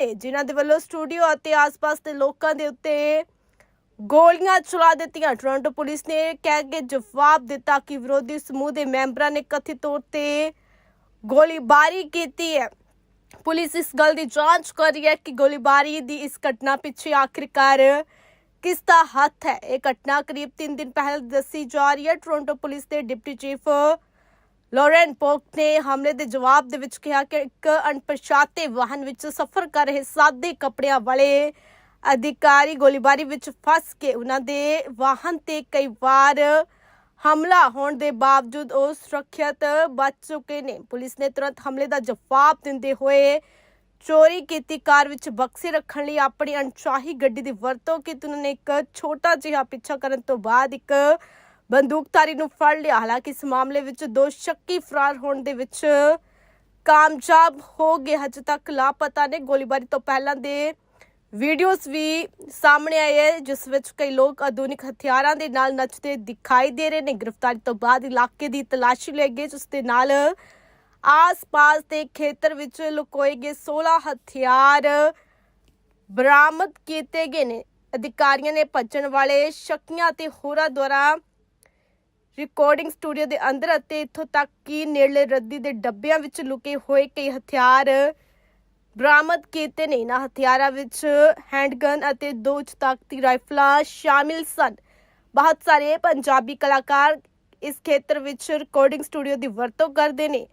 ਨੇ ਜਿਨ੍ਹਾਂ ਦੇ ਵੱਲੋਂ ਸਟੂਡੀਓ ਅਤੇ ਆਸ-ਪਾਸ ਦੇ ਲੋਕਾਂ ਦੇ ਉੱਤੇ ਗੋਲੀਆਂ ਚਲਾ ਦਿੱਤੀਆਂ। ਟੋਰਾਂਟੋ ਪੁਲਿਸ ਨੇ ਕਹਿ ਕੇ ਜਵਾਬ ਦਿੱਤਾ ਕਿ ਵਿਰੋਧੀ ਸਮੂਹ ਦੇ ਮੈਂਬਰਾਂ ਨੇ ਕਥਿਤ ਤੌਰ ਤੇ ਗੋਲੀਬਾਰੀ ਕੀਤੀ ਹੈ। ਪੁਲਿਸ ਇਸ ਗੱਲ ਦੀ ਜਾਂਚ ਕਰ ਰਹੀ ਹੈ ਕਿ ਗੋਲੀਬਾਰੀ ਦੀ ਇਸ ਘਟਨਾ ਪਿੱਛੇ ਆਖਿਰਕਾਰ ਕਿਸ ਦਾ ਹੱਥ ਹੈ। ਇਹ ਘਟਨਾ ਕਰੀਬ 3 ਦਿਨ ਪਹਿਲਾਂ ਦੱਸੀ ਜਾ ਰਹੀ ਹੈ। ਟੋਰਾਂਟੋ ਪੁਲਿਸ ਦੇ ਡਿਪਟੀ ਚੀਫ ਲੋਰੈਨ ਪੋਕ ਨੇ ਹਮਲੇ ਦੇ ਜਵਾਬ ਦੇ ਵਿੱਚ ਕਿਹਾ ਕਿ ਇੱਕ ਅਣਪਛਾਤੇ ਵਾਹਨ ਵਿੱਚ ਸਫ਼ਰ ਕਰ ਰਹੇ ਸਾਦੇ ਕੱਪੜਿਆਂ ਵਾਲੇ ਅਧਿਕਾਰੀ ਗੋਲੀਬਾਰੀ ਵਿੱਚ ਫਸ ਕੇ ਉਹਨਾਂ ਦੇ ਵਾਹਨ ਤੇ ਕਈ ਵਾਰ ਹਮਲਾ ਹੋਣ ਦੇ ਬਾਵਜੂਦ ਉਹ ਸੁਰੱਖਿਅਤ ਬਚ ਚੁੱਕੇ ਨੇ। ਪੁਲਿਸ ਨੇ ਤੁਰੰਤ ਹਮਲੇ ਦਾ ਜਵਾਬ ਦਿੰਦੇ ਹੋਏ ਚੋਰੀ ਕੀਤੀ ਕਾਰ ਵਿੱਚ ਬਕਸੇ ਰੱਖਣ ਲਈ ਆਪਣੀ ਅਣਚਾਹੀ ਗੱਡੀ ਦੀ ਵਰਤੋਂ ਕੀਤੀ। ਉਹਨਾਂ ਨੇ ਇੱਕ ਛੋਟਾ ਜਿਹਾ ਪਿੱਛਾ ਕਰਨ ਤੋਂ ਬਾਅਦ ਇੱਕ ਬੰਦੂਕਧਾਰੀ ਨੂੰ ਫੜ ਲਿਆ। ਹਾਲਾਂਕਿ ਇਸ ਮਾਮਲੇ ਵਿੱਚ ਦੋ ਸ਼ੱਕੀ ਫਰਾਰ ਹੋਣ ਦੇ ਵਿੱਚ ਕਾਮਯਾਬ ਹੋ ਗਏ। ਹਜੇ ਤੱਕ ਲਾਪਤਾ ਨੇ। ਗੋਲੀਬਾਰੀ ਤੋਂ ਪਹਿਲਾਂ ਦੇ ਵੀਡੀਓਜ਼ ਵੀ ਸਾਹਮਣੇ ਆਏ ਹੈ, ਜਿਸ ਵਿੱਚ ਕਈ ਲੋਕ ਆਧੁਨਿਕ ਹਥਿਆਰਾਂ ਦੇ ਨਾਲ ਨੱਚਦੇ ਦਿਖਾਈ ਦੇ ਰਹੇ ਨੇ। ਗ੍ਰਿਫਤਾਰੀ ਤੋਂ ਬਾਅਦ ਇਲਾਕੇ ਦੀ ਤਲਾਸ਼ੀ ਲਈ ਗਏ, ਜਿਸ ਦੇ ਨਾਲ ਆਸ-ਪਾਸ ਦੇ ਖੇਤਰ ਵਿੱਚ ਲੁਕੋਏ ਗਏ 16 ਹਥਿਆਰ ਬਰਾਮਦ ਕੀਤੇ ਗਏ ਨੇ। ਅਧਿਕਾਰੀਆਂ ਨੇ ਭੱਜਣ ਵਾਲੇ ਸ਼ੱਕੀਆਂ ਤੇ ਹੋਰਾਂ ਦੁਆਰਾ ਰਿਕਾਰਡਿੰਗ ਸਟੂਡੀਓ ਦੇ ਅੰਦਰ ਅਤੇ ਇੱਥੋਂ ਤੱਕ ਕਿ ਨੇੜਲੇ ਰੱਦੀ ਦੇ ਡੱਬਿਆਂ ਵਿੱਚ ਲੁਕੇ ਹੋਏ ਕਈ ਹਥਿਆਰ ਬਰਾਮਦ ਕੀਤੇ ਨੇ। ਇਹਨਾਂ ਹਥਿਆਰਾਂ ਵਿੱਚ ਹੈਂਡਗਨ ਅਤੇ ਦੋ ਉੱਚ ਤਾਕਤੀ ਰਾਈਫਲਾਂ ਸ਼ਾਮਿਲ ਸਨ। ਬਹੁਤ ਸਾਰੇ ਪੰਜਾਬੀ ਕਲਾਕਾਰ ਇਸ ਖੇਤਰ ਵਿੱਚ ਰਿਕਾਰਡਿੰਗ ਸਟੂਡੀਓ ਦੀ ਵਰਤੋਂ ਕਰਦੇ ਨੇ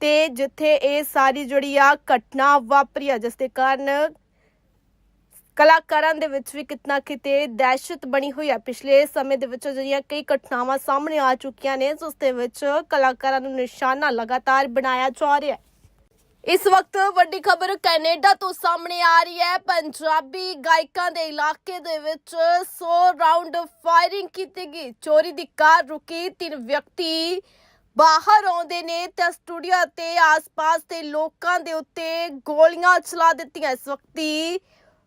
ਤੇ ਜਿੱਥੇ ਇਹ ਸਾਰੀ ਜਿਹੜੀ ਆ ਘਟਨਾ ਵਾਪਰੀ ਆ, ਜਿਸ ਦੇ ਕਾਰਨ ਕਲਾਕਾਰਾਂ ਦੇ ਵਿੱਚ ਵੀ ਕਿਤਨਾ ਕਿਤੇ ਦਹਿਸ਼ਤ ਬਣੀ ਹੋਈ ਹੈ। ਪਿਛਲੇ ਸਮੇਂ ਦੇ ਵਿੱਚ ਜਿਹੜੀਆਂ ਕਈ ਘਟਨਾਵਾਂ ਸਾਹਮਣੇ ਆ ਚੁੱਕੀਆਂ ਨੇ, ਜਿਸ ਦੇ ਵਿੱਚ ਕਲਾਕਾਰਾਂ ਨੂੰ ਨਿਸ਼ਾਨਾ ਲਗਾਤਾਰ ਬਣਾਇਆ ਜਾ ਰਿਹਾ ਹੈ। ਇਸ ਵਕਤ ਵੱਡੀ ਖਬਰ ਕੈਨੇਡਾ ਤੋਂ ਸਾਹਮਣੇ ਆ ਰਹੀ ਹੈ। ਪੰਜਾਬੀ ਗਾਇਕਾਂ ਦੇ ਇਲਾਕੇ ਦੇ ਵਿੱਚ 100 ਰਾਉਂਡ ਫਾਇਰਿੰਗ ਕੀਤੀ ਗਈ। ਚੋਰੀ ਦੀ ਕਾਰ ਰੁਕੀ, ਤਿੰਨ ਵਿਅਕਤੀ ਬਾਹਰ ਆਉਂਦੇ ਨੇ ਤੇ ਸਟੂਡੀਓ ਤੇ ਆਸ-ਪਾਸ ਦੇ ਲੋਕਾਂ ਦੇ ਉੱਤੇ ਗੋਲੀਆਂ ਚਲਾ ਦਿੱਤੀਆਂ। ਇਸ ਵਕਤੀ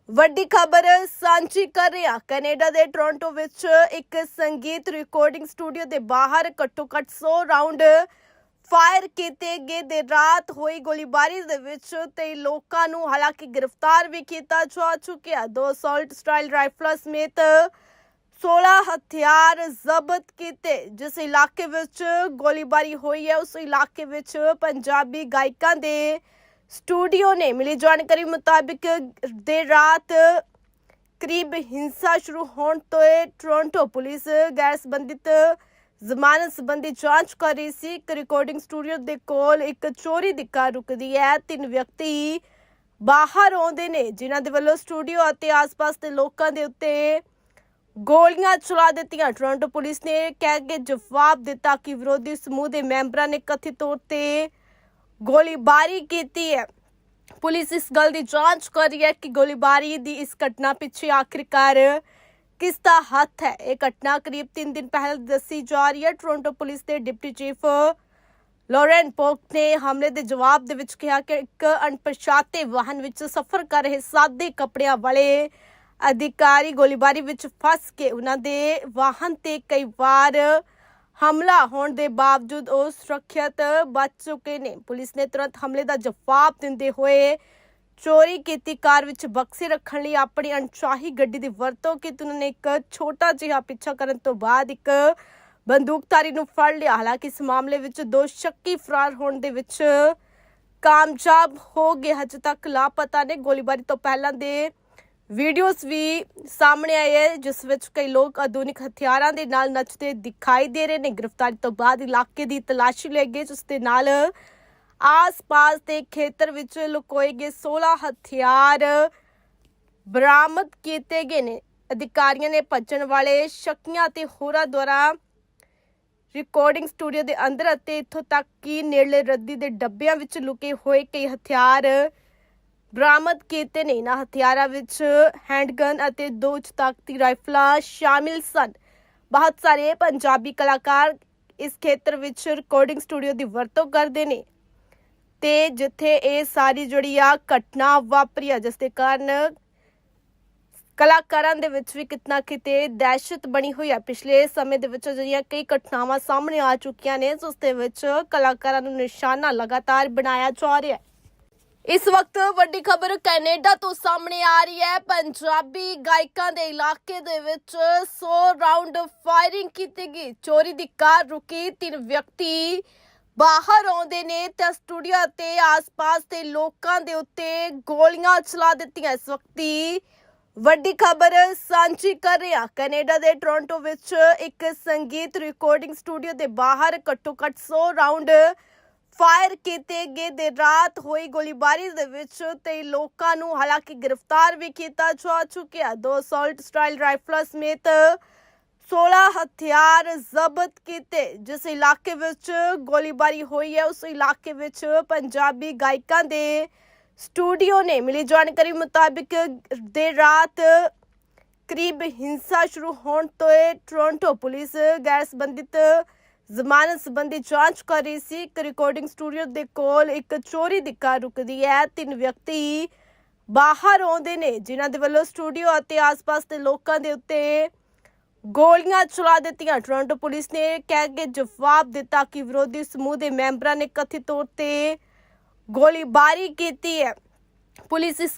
ਵੱਡੀ ਖਬਰ ਸਾਂਝੀ ਕਰ ਰਿਹਾ ਕੈਨੇਡਾ ਦੇ ਟੋਰਾਂਟੋ ਵਿੱਚ ਇੱਕ ਸੰਗੀਤ ਰਿਕਾਰਡਿੰਗ ਸਟੂਡੀਓ ਦੇ ਬਾਹਰ ਘੱਟੋ ਘੱਟ 100 ਰਾਉਂਡ ਫਾਇਰ ਕੀਤੇ ਗਏ ਦੇ ਰਾਤ ਹੋਈ ਗੋਲੀਬਾਰੀ ਦੇ ਵਿੱਚ ਤੇ ਲੋਕਾਂ ਨੂੰ ਹਾਲਾਂਕਿ ਗ੍ਰਿਫਤਾਰ ਵੀ ਕੀਤਾ ਜਾ ਚੁੱਕਿਆ। ਦੋ ਅਸੌਲਟ ਸਟਾਈਲ ਰਾਈਫਲਾਂ ਸਮੇਤ 16 ਹਥਿਆਰ ਜ਼ਬਤ ਕੀਤੇ, ਜਿਸ ਇਲਾਕੇ ਵਿੱਚ ਗੋਲੀਬਾਰੀ ਹੋਈ ਹੈ, ਉਸ ਇਲਾਕੇ ਵਿੱਚ ਪੰਜਾਬੀ ਗਾਇਕਾਂ ਦੇ ਸਟੂਡੀਓ ਨੇ ਮਿਲੀ ਜਾਣਕਾਰੀ ਮੁਤਾਬਿਕ ਦੇਰ ਰਾਤ ਕਰੀਬ ਹਿੰਸਾ ਸ਼ੁਰੂ ਹੋਣ ਤੋਂ ਇਹ ਟੋਰਾਂਟੋ ਪੁਲਿਸ ਗੈਰ ਸੰਬੰਧਿਤ ਜ਼ਮਾਨਤ ਸੰਬੰਧੀ ਜਾਂਚ ਕਰ ਰਹੀ ਸੀ। ਇੱਕ ਰਿਕਾਰਡਿੰਗ ਸਟੂਡੀਓ ਦੇ ਕੋਲ ਇੱਕ ਚੋਰੀ ਦੀ ਕਾਰ ਰੁਕਦੀ ਹੈ। ਤਿੰਨ ਵਿਅਕਤੀ ਬਾਹਰ ਆਉਂਦੇ ਨੇ, ਜਿਨ੍ਹਾਂ ਦੇ ਵੱਲੋਂ ਸਟੂਡੀਓ ਅਤੇ ਆਸ-ਪਾਸ ਦੇ ਲੋਕਾਂ ਦੇ ਉੱਤੇ ਗੋਲੀਆਂ ਚਲਾ ਦਿੱਤੀਆਂ। ਟੋਰਾਂਟੋ ਪੁਲਿਸ ਨੇ ਕਹਿ ਕੇ ਜਵਾਬ ਦਿੱਤਾ ਕਿ ਵਿਰੋਧੀ ਸਮੂਹ ਦੇ ਮੈਂਬਰਾਂ ਨੇ ਕਥਿਤ ਤੌਰ ਤੇ ਗੋਲੀਬਾਰੀ ਕੀਤੀ ਹੈ। ਪੁਲਿਸ ਇਸ ਗੱਲ ਦੀ ਜਾਂਚ ਕਰ ਰਹੀ ਹੈ ਕਿ ਗੋਲੀਬਾਰੀ ਦੀ ਇਸ ਘਟਨਾ ਪਿੱਛੇ ਆਖਿਰਕਾਰ ਕਿਸ ਦਾ ਹੱਥ ਹੈ? ਇਹ ਘਟਨਾ ਕਰੀਬ 3 ਦਿਨ ਪਹਿਲਾਂ ਦੱਸੀ ਜਾ ਰਹੀ ਹੈ। ਟੋਰਾਂਟੋ ਪੁਲਿਸ ਦੇ ਡਿਪਟੀ ਚੀਫ ਲੋਰੈਨ ਪੋਕ ਨੇ ਹਮਲੇ ਦੇ ਜਵਾਬ ਦੇ ਵਿੱਚ ਕਿਹਾ ਕਿ ਇੱਕ ਅਣਪਛਾਤੇ ਵਾਹਨ ਵਿੱਚ ਸਫ਼ਰ ਕਰ ਰਹੇ ਸਾਦੇ ਕੱਪੜਿਆਂ ਵਾਲੇ ਅਧਿਕਾਰੀ ਗੋਲੀਬਾਰੀ ਵਿੱਚ ਫਸ ਕੇ ਉਹਨਾਂ ਦੇ ਵਾਹਨ ਤੇ ਕਈ ਵਾਰ ਹਮਲਾ ਹੋਣ ਦੇ ਬਾਵਜੂਦ ਉਹ ਸੁਰੱਖਿਅਤ ਬਚ ਚੁੱਕੇ ਨੇ। ਪੁਲਿਸ ਨੇ ਤੁਰੰਤ ਹਮਲੇ ਦਾ ਜਵਾਬ ਦਿੰਦੇ ਹੋਏ ਚੋਰੀ ਕੀਤੀ ਕਾਰ ਵਿੱਚ ਬਕਸੇ ਰੱਖਣ ਲਈ ਆਪਣੀ ਅਣਚਾਹੀ ਗੱਡੀ ਦੀ ਵਰਤੋਂ ਕੀਤੀ। ਉਹਨਾਂ ਨੇ ਇੱਕ ਛੋਟਾ ਜਿਹਾ ਪਿੱਛਾ ਕਰਨ ਤੋਂ ਬਾਅਦ ਇੱਕ ਬੰਦੂਕਧਾਰੀ ਨੂੰ ਫੜ ਲਿਆ। ਹਾਲਾਂਕਿ ਇਸ ਮਾਮਲੇ ਵਿੱਚ ਦੋ ਸ਼ੱਕੀ ਫਰਾਰ ਹੋਣ ਦੇ ਵਿੱਚ ਕਾਮਯਾਬ ਹੋ ਗਏ। ਹਜੇ ਤੱਕ ਲਾਪਤਾ ਨੇ। ਗੋਲੀਬਾਰੀ ਤੋਂ ਪਹਿਲਾਂ ਦੇ ਵੀਡੀਓਜ਼ ਵੀ ਸਾਹਮਣੇ ਆਏ ਹੈ, ਜਿਸ ਵਿੱਚ ਕਈ ਲੋਕ ਆਧੁਨਿਕ ਹਥਿਆਰਾਂ ਦੇ ਨਾਲ ਨੱਚਦੇ ਦਿਖਾਈ ਦੇ ਰਹੇ ਨੇ। ਗ੍ਰਿਫਤਾਰੀ ਤੋਂ ਬਾਅਦ ਇਲਾਕੇ ਦੀ ਤਲਾਸ਼ੀ ਲਈ ਗਏ, ਜਿਸ ਦੇ ਨਾਲ ਆਸ-ਪਾਸ ਦੇ ਖੇਤਰ ਵਿੱਚ ਲੁਕੋਏ ਗਏ 16 ਹਥਿਆਰ ਬਰਾਮਦ ਕੀਤੇ ਗਏ ਨੇ। ਅਧਿਕਾਰੀਆਂ ਨੇ ਭੱਜਣ ਵਾਲੇ ਸ਼ੱਕੀਆਂ ਤੇ ਹੋਰਾਂ ਦੁਆਰਾ ਰਿਕਾਰਡਿੰਗ ਸਟੂਡੀਓ ਦੇ ਅੰਦਰ ਅਤੇ ਇੱਥੋਂ ਤੱਕ ਕਿ ਨੇੜਲੇ ਰੱਦੀ ਦੇ ਡੱਬਿਆਂ ਵਿੱਚ ਲੁਕੇ ਹੋਏ ਕਈ ਹਥਿਆਰ ਬਰਾਮਦ ਕੀਤੇ ਨੇ। ਇਹਨਾਂ ਹਥਿਆਰਾਂ ਵਿੱਚ ਹੈਂਡਗਨ ਅਤੇ ਦੋ ਚਤਾਕਤੀ ਰਾਈਫਲਾਂ ਸ਼ਾਮਿਲ ਸਨ। ਬਹੁਤ ਸਾਰੇ ਪੰਜਾਬੀ ਕਲਾਕਾਰ ਇਸ ਖੇਤਰ ਵਿੱਚ ਰਿਕਾਰਡਿੰਗ ਸਟੂਡੀਓ ਦੀ ਵਰਤੋਂ ਕਰਦੇ ਨੇ। ਤੇ ਜਿੱਥੇ ਇਹ ਸਾਰੀ ਜਿਹੜੀ ਆ ਘਟਨਾ ਵਾਪਰੀ ਆ, ਜਿਸ ਦੇ ਕਾਰਨ ਕਲਾਕਾਰਾਂ ਦੇ ਵਿੱਚ ਵੀ ਕਿਤਨਾ ਕਿਤੇ ਦਹਿਸ਼ਤ ਬਣੀ ਹੋਈ ਆ। ਪਿਛਲੇ ਸਮੇਂ ਦੇ ਵਿੱਚ ਜਿਹੜੀਆਂ ਕਈ ਘਟਨਾਵਾਂ ਸਾਹਮਣੇ ਆ ਚੁੱਕੀਆਂ ਨੇ ਉਸ ਦੇ ਵਿੱਚ ਕਲਾਕਾਰਾਂ ਨੂੰ ਨਿਸ਼ਾਨਾ ਲਗਾਤਾਰ ਬਣਾਇਆ ਜਾ ਰਿਹਾ ਹੈ। ਇਸ ਵਕਤ ਵੱਡੀ ਖਬਰ ਕੈਨੇਡਾ ਤੋਂ ਸਾਹਮਣੇ ਆ ਰਹੀ ਹੈ। ਪੰਜਾਬੀ ਗਾਇਕਾਂ ਦੇ ਇਲਾਕੇ ਦੇ ਵਿੱਚ 100 ਰਾਉਂਡ ਫਾਇਰਿੰਗ ਕੀਤੀ ਗਈ। ਚੋਰੀ ਦੀ ਕਾਰ ਰੁਕੀ, ਤਿੰਨ ਵਿਅਕਤੀ ਬਾਹਰ ਆਉਂਦੇ ਨੇ ਤਾਂ ਸਟੂਡੀਓ ਤੇ ਆਸ-ਪਾਸ ਦੇ ਲੋਕਾਂ ਦੇ ਉੱਤੇ ਗੋਲੀਆਂ ਚਲਾ ਦਿੱਤੀਆਂ। ਇਸ ਵਕਤੀ ਵੱਡੀ ਖਬਰ ਸਾਂਝੀ ਕਰ ਰਿਹਾ। ਕੈਨੇਡਾ ਦੇ ਟੋਰਾਂਟੋ ਵਿੱਚ ਇੱਕ ਸੰਗੀਤ ਰਿਕਾਰਡਿੰਗ ਸਟੂਡੀਓ ਦੇ ਬਾਹਰ ਘੱਟੋ ਘੱਟ 100 ਰਾਉਂਡ ਫਾਇਰ ਕੀਤੇ ਗਏ ਦੇ ਰਾਤ ਹੋਈ ਗੋਲੀਬਾਰੀ ਦੇ ਵਿੱਚ ਤੇ ਲੋਕਾਂ ਨੂੰ ਹਾਲਾਂਕਿ ਗ੍ਰਿਫਤਾਰ ਵੀ ਕੀਤਾ ਜਾ ਚੁੱਕਿਆ। ਦੋ ਸੌਲਟ ਸਟਾਈਲ ਰਾਈਫਲਾਂ ਸਮੇਤ 16 ਹਥਿਆਰ ਜ਼ਬਤ ਕੀਤੇ, ਜਿਸ ਇਲਾਕੇ ਵਿੱਚ ਗੋਲੀਬਾਰੀ ਹੋਈ ਹੈ, ਉਸ ਇਲਾਕੇ ਵਿੱਚ ਪੰਜਾਬੀ ਗਾਇਕਾਂ ਦੇ ਸਟੂਡੀਓ ਨੇ ਮਿਲੀ ਜਾਣਕਾਰੀ ਮੁਤਾਬਿਕ ਦੇਰ ਰਾਤ ਕਰੀਬ ਹਿੰਸਾ ਸ਼ੁਰੂ ਹੋਣ ਤੋਂ ਟੋਰਾਂਟੋ ਪੁਲਿਸ ਗੈਰ ਸੰਬੰਧਿਤ ਜ਼ਮਾਨਤ ਸੰਬੰਧੀ ਜਾਂਚ ਕਰ ਰਹੀ ਸੀ। ਇੱਕ ਰਿਕਾਰਡਿੰਗ ਸਟੂਡੀਓ ਦੇ ਕੋਲ ਇੱਕ ਚੋਰੀ ਦੀ ਕਾਰ ਰੁਕਦੀ ਹੈ। ਤਿੰਨ ਵਿਅਕਤੀ ਬਾਹਰ ਆਉਂਦੇ ਨੇ, ਜਿਨ੍ਹਾਂ ਦੇ ਵੱਲੋਂ ਸਟੂਡੀਓ ਅਤੇ ਆਸ-ਪਾਸ ਦੇ ਲੋਕਾਂ ਦੇ ਉੱਤੇ ਗੋਲੀਆਂ ਚਲਾ ਦਿੱਤੀਆਂ। ਟੋਰਾਂਟੋ ਪੁਲਿਸ ਨੇ ਕਹਿ ਕੇ ਜਵਾਬ ਦਿੱਤਾ ਕਿ ਵਿਰੋਧੀ ਸਮੂਹ ਦੇ ਮੈਂਬਰਾਂ ਨੇ ਕਥਿਤ ਤੌਰ ਤੇ ਗੋਲੀਬਾਰੀ ਕੀਤੀ ਹੈ। ਪੁਲਿਸ ਇਸ